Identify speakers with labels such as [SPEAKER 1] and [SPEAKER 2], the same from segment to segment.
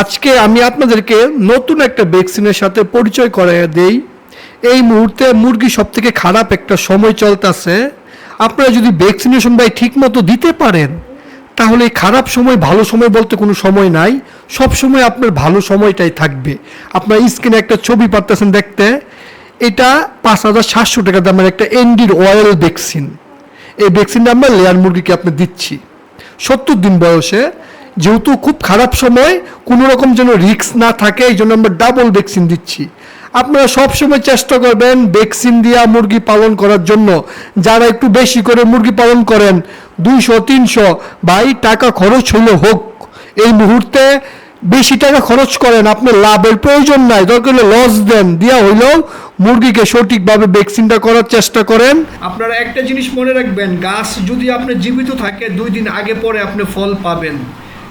[SPEAKER 1] আজকে আমি আপনাদেরকে নতুন একটা ভ্যাকসিনের সাথে পরিচয় করে দেই। এই মুহূর্তে মুরগি সব থেকে খারাপ একটা সময় চলতেছে। আপনারা যদি ভ্যাকসিনেশন ভাই ঠিক মতো দিতে পারেন, তাহলে এই খারাপ সময় ভালো সময় বলতে কোনো সময় নাই। সব সময় আপনার ভালো সময়টাই থাকবে। আপনার স্ক্রিনে একটা ছবি পারতেছেন দেখতে। এটা পাঁচ হাজার সাতশো টাকা দামের একটা এনডির অয়েল ভ্যাকসিন এই ভ্যাকসিনটা আমরা লেয়ার মুরগিকে আপনি দিচ্ছি। সত্তর দিন বয়সে যেহেতু খুব খারাপ সময়, কোনো রকম যেন রিস্ক না থাকে, এই জন্য আমরা ডাবল ভ্যাকসিন দিচ্ছি। আপনারা সব সময় চেষ্টা করবেন ভ্যাকসিন দিয়া মুরগি পালন করার জন্য। যারা একটু বেশি করে মুরগি পালন করেন, দুইশো, তিনশো, ভাই, টাকা খরচ হলে হোক। এই মুহূর্তে বেশি টাকা খরচ করেন, আপনার লাভের প্রয়োজন নাই। দরকার হলে লস দেন। দিয়া হইলেও মুরগিকে সঠিকভাবে ভ্যাকসিনটা করার চেষ্টা করেন। আপনারা একটা জিনিস মনে রাখবেন, গাছ যদি আপনি জীবিত থাকে, দুই দিন আগে পরে আপনি ফল পাবেন।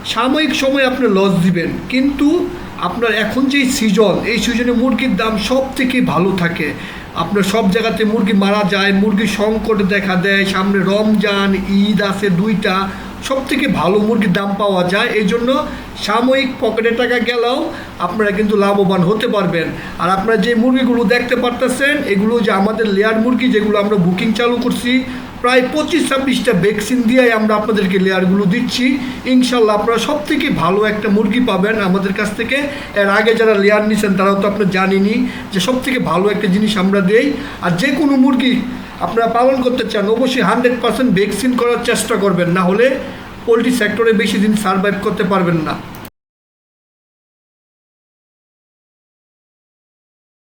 [SPEAKER 1] সাময়িক সময় আপনি লস দিবেন। কিন্তু আপনার এখন যেই সিজন এই সিজনে মুরগির দাম সব থেকে ভালো থাকে। আপনার সব জায়গাতে মুরগি মারা যায়, মুরগির সংকট দেখা দেয়, সামনে রমজান, ঈদ আছে দুইটা। সব থেকে ভালো মুরগির দাম পাওয়া যায়। এই জন্য সাময়িক পকেটে টাকা গেলেও আপনারা কিন্তু লাভবান হতে পারবেন। আর আপনারা যে মুরগিগুলো দেখতে পারতেছেন, এগুলো যে আমাদের লেয়ার মুরগি যেগুলো আমরা বুকিং চালু করছি, প্রায় পঁচিশ ছাব্বিশটা ভ্যাকসিন দিয়ে আমরা আপনাদেরকে লেয়ারগুলো দিচ্ছি। ইনশাল্লাহ আপনারা সব থেকে ভালো একটা মুরগি পাবেন আমাদের কাছ থেকে। এর আগে যারা লেয়ার নিছেন, তারাও তো আপনার জানেনি যে সব থেকে ভালো একটা জিনিস আমরা দেই। আর যে কোনো মুরগি আপনারা পালন করতে চান, অবশ্যই হান্ড্রেড পার্সেন্ট ভ্যাকসিন করার চেষ্টা করবেন, না হলে পোলট্রি সেক্টরে বেশি দিন সারভাইভ করতে পারবেন না।